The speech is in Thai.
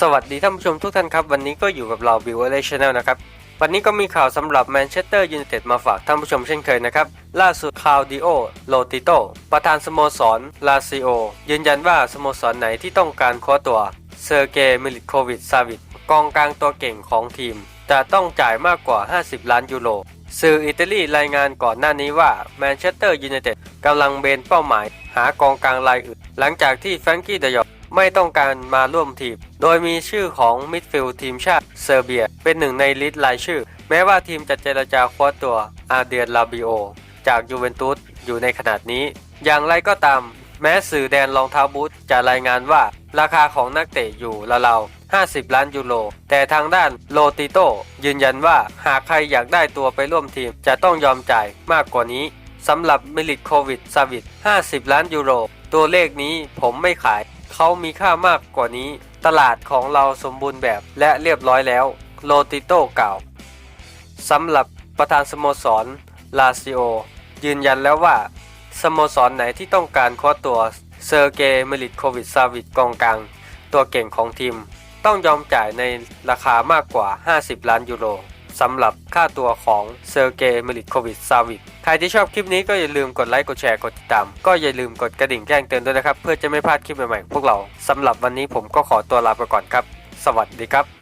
สวัสดีท่านผู้ชมทุกท่านครับ วันนี้ก็อยู่กับเราบิวเอ r ชแนลนะครับ วันนี้ก็มีข่าวสำหรับแมนเชสเตอร์ยูไนเต็ดมาฝากท่านผู้ชมเช่นเคยนะครับ ล่าสุดคาวดิโอโลติโตประธานสโมสรลาซิโอ ยืนยันว่าสโมสรไหนที่ต้องการคว้าตัวเซอร์เกย์มิลิโควิชซาวิชกองกลางตัวเก่งของทีม จะต้องจ่ายมากกว่า 50 ล้านยูโรสื่ออิตาลีรายงานก่อนหน้านี้ว่าแมนเชสเตอร์ยูไนเต็ดกำลังเบนเป้าหมาย หากองกลางรายอื่น หลังจากที่แฟรงกี้เดยอง ไม่ต้องการมาร่วมทีม โดยมีชื่อของมิดฟิลด์ทีมชาติเซอร์เบีย เป็นหนึ่งในลิสต์รายชื่อ แม้ว่าทีมจะเจรจาคว้าตัวอาเดียนลาบิโอ จากยูเวนตุสอยู่ในขนาดนี้ อย่างไรก็ตาม แม้สื่อแดนรองเท้าบูทจะรายงานว่าราคาของนักเตะอยู่ราวๆ50 ล้านยูโร แต่ทางด้านโลติโตยืนยันว่าหากใครอยากได้ตัวไปร่วมทีมจะต้องยอมจ่ายมากกว่านี้สำหรับมิลิโควิดซาวิด50 ล้านยูโร ตัวเลขนี้ผมไม่ขาย เขามีค่ามากกว่านี้ ตลาดของเราสมบูรณ์แบบและเรียบร้อยแล้ว โลติโต้กล่าวสำหรับประธานสโมสร ลาซิโอ ยืนยันแล้วว่า สโมสรไหนที่ต้องการคว้าตัวเซอร์เกย์มิลิโควิชซาวิชกองกลาง ตัวเก่งของทีม ต้องยอมจ่ายในราคามากกว่า 50 ล้านยูโรสำหรับค่าตัวของเซอร์เกย์มิลิโควิชซาวิช ใครที่ชอบคลิปนี้ก็อย่าลืมกดไลค์ กดแชร์ กดติดตาม ก็อย่าลืมกดกระดิ่งแจ้งเตือนด้วยนะครับ เพื่อจะไม่พลาดคลิปใหม่ๆของพวกเราสำหรับวันนี้ผมก็ขอตัวลาไปก่อนครับ สวัสดีครับ